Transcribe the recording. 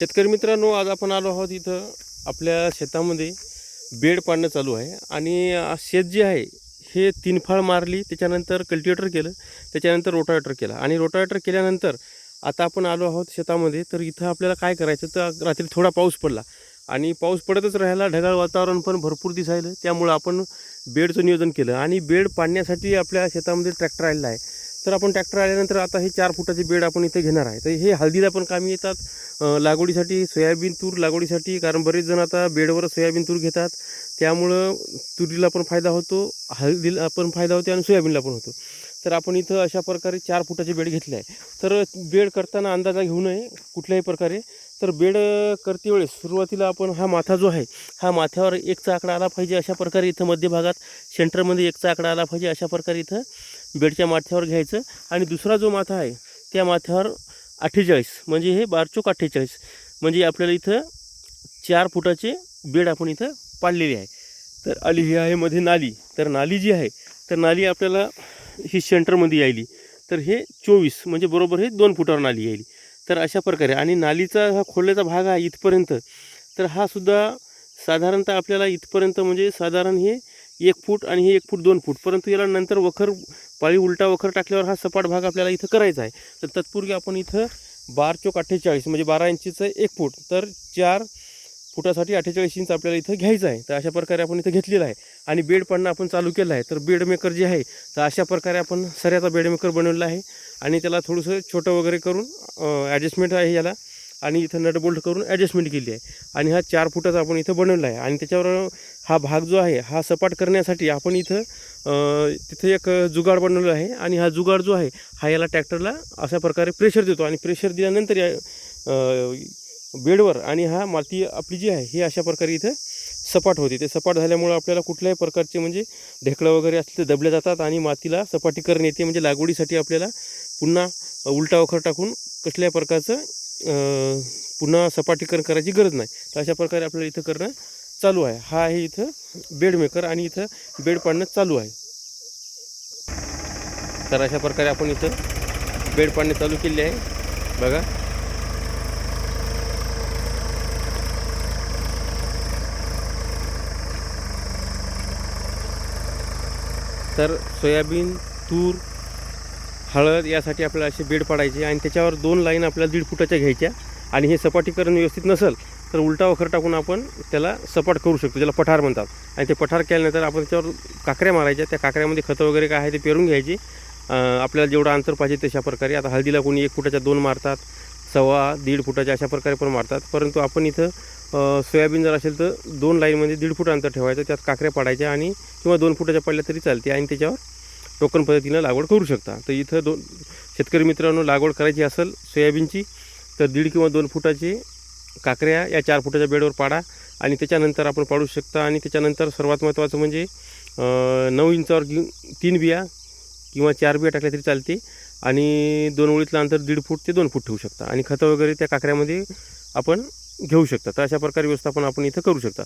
शेतकरी मित्रांनो आज आपण आलो आहोत इथं आपल्या शेतामध्ये. बेड पाडणं चालू आहे आणि शेत जे आहे हे तीन फाळ मारली त्याच्यानंतर कल्टिवेटर केलं त्याच्यानंतर रोटावेटर केला. आणि रोटावेटर केल्यानंतर आता आपण आलो आहोत शेतामध्ये तर इथं आपल्याला काय करायचं? तर रात्री थोडा पाऊस पडला. आणि पाऊस पडतच राहिला ढगाळ वातावरण पण भरपूर दिसायलं. त्यामुळं आपण बेडचं नियोजन केलं. आणि बेड पाडण्यासाठी आपल्या शेतामध्ये ट्रॅक्टर आलेला आहे. तर आपण ट्रॅक्टर आल्यानंतर आता हे चार फुटाचे बेड आपण इथे घेणार आहे. तर हे हळदीला पण कामी येतात. लागवडीसाठी सोयाबीन तूर लागवडीसाठी कारण बरेच जण आता बेडवर सोयाबीन तूर घेतात. त्यामुळं तुरीला पण फायदा होतो हळदीला पण फायदा होतो आणि सोयाबीनला पण होतो. तर आपण इथं अशा प्रकारे चार फुटाचे बेड घेतले आहे. तर बेड करताना अंदाजा घेऊ नये कुठल्याही प्रकारे. तर बेड करते वेळेस सुरुवातीला आपण हा माथा जो आहे हा माथ्यावर एकचा आकडा आला पाहिजे अशा प्रकारे इथं मध्यभागात सेंटरमध्ये एकचा आकडा आला पाहिजे अशा प्रकारे इथं बेडच्या माथ्यावर घ्यायचं. आणि दुसरा जो माथा आहे त्या माथ्यावर अठ्ठेचाळीस म्हणजे हे बारचोक अठ्ठेचाळीस म्हणजे आपल्याला इथं चार फुटाचे बेड आपण इथं पाडलेले आहे. तर आली ही आहे मध्ये नाली. तर नाली जी आहे तर नाली आपल्याला ही सेंटरमध्ये यायली. तर हे चोवीस म्हणजे बरोबर हे दोन फुटावर नाली यायली. तर अशा प्रकारे. आणि नालीचा हा खोल्याचा भाग आहे इथपर्यंत. तर हा सुद्धा साधारणतः आपल्याला इथपर्यंत म्हणजे साधारण हे एक फूट आणि हे एक फूट दोन फूट. परंतु याला नंतर वखर पाळी उलटा वखर टाकल्यावर हा सपाट भाग आपल्याला इथं करायचा आहे. तर तत्पूर्वी आपण इथं बार चोक अठ्ठेचाळीस म्हणजे बारा इंचीचं एक फूट. तर चार फुटासाठी अठ्ठेचाळीस इंच आपल्याला इथं घ्यायचं आहे तर अशा प्रकारे आपण इथं घेतलेलं आहे. आणि बेड पडणं आपण चालू केलं आहे तर बेड मेकर जे आहे तर अशा प्रकारे आपण सऱ्याचा बेड मेकर बनवलेला आहे. आणि त्याला थोडंसं छोटं वगैरे करून ॲडजस्टमेंट आहे याला. आणि इथं नट बोल्ट करून ॲडजस्टमेंट केली आहे. आणि हा चार फुटाचा आपण इथं बनवला आहे. आणि त्याच्यावर हा भाग जो आहे हा सपाट करण्यासाठी आपण इथं तिथं तिथे एक जुगाड बनवलेला आहे. आणि हा जुगाड जो आहे हा याला ट्रॅक्टरला अशा प्रकारे प्रेशर देतो. आणि प्रेशर दिल्यानंतर या बेडवर आणि हा माती आपली जी आहे ही अशा प्रकारे इथं सपाट होते. ते सपाट झाल्यामुळं आपल्याला कुठल्याही प्रकारचे म्हणजे ढेकळं वगैरे असले ते दबले जातात आणि मातीला सपाटीकरण येते. म्हणजे लागवडीसाठी आपल्याला पुन्हा उलटा वखर टाकून कसल्याही प्रकारचं पुन्हा सपाटीकरण करायची गरज नाही. तर अशा प्रकारे आपल्याला इथं करणं चालू आहे. हा आहे इथं बेडमेकर आणि इथं बेड पाडणं चालू आहे. तर अशा प्रकारे आपण इथं बेड पाडणे चालू केले आहे. बघा. तर सोयाबीन तूर हळद यासाठी आपल्याला असे बेड पाडायचे आणि त्याच्यावर दोन लाईन आपल्याला दीड फुटाच्या घ्यायच्या आणि हे सपाटीकरण व्यवस्थित नसेल तर उलटा वखर टाकून आपण त्याला सपाट करू शकतो ज्याला पठार म्हणतात. आणि ते पठार केल्यानंतर आपण त्याच्यावर काकऱ्या मारायच्या त्या काकऱ्यामध्ये खतं वगैरे काय आहे ते पेरून घ्यायची. आपल्याला जेवढं अंतर पाहिजे तशा प्रकारे. आता हळदीला कोणी एक फुटाच्या दोन मारतात सव्वा दीड फुटाच्या अशा प्रकारे पण मारतात. परंतु आपण इथं सोयाबीन जर असेल तर दोन लाईनमध्ये दीड फूट अंतर ठेवायचं त्यात काकऱ्या पाडायच्या आणि किंवा दोन फुटाच्या पडल्या तरी चालते आणि त्याच्यावर टोकन पद्धतीनं लागवड करू शकता. तर इथं दोन शेतकरी मित्रांनो लागवड करायची असेल सोयाबीनची तर दीड किंवा दोन फुटाची काकऱ्या या चार फुटाच्या बेडवर पाडा आणि त्याच्यानंतर आपण पाडू शकता आणि त्याच्यानंतर सर्वात महत्त्वाचं म्हणजे नऊ इंचावर घेऊन तीन बिया किंवा चार बिया टाकल्या तरी चालते. आणि दोन ओळीतलं अंतर दीड फूट ते दोन फूट ठेवू शकता. आणि खतं वगैरे त्या काकऱ्यामध्ये आपण घेऊ शकता. तर अशा प्रकारे व्यवस्थापन आपण इथं करू शकता.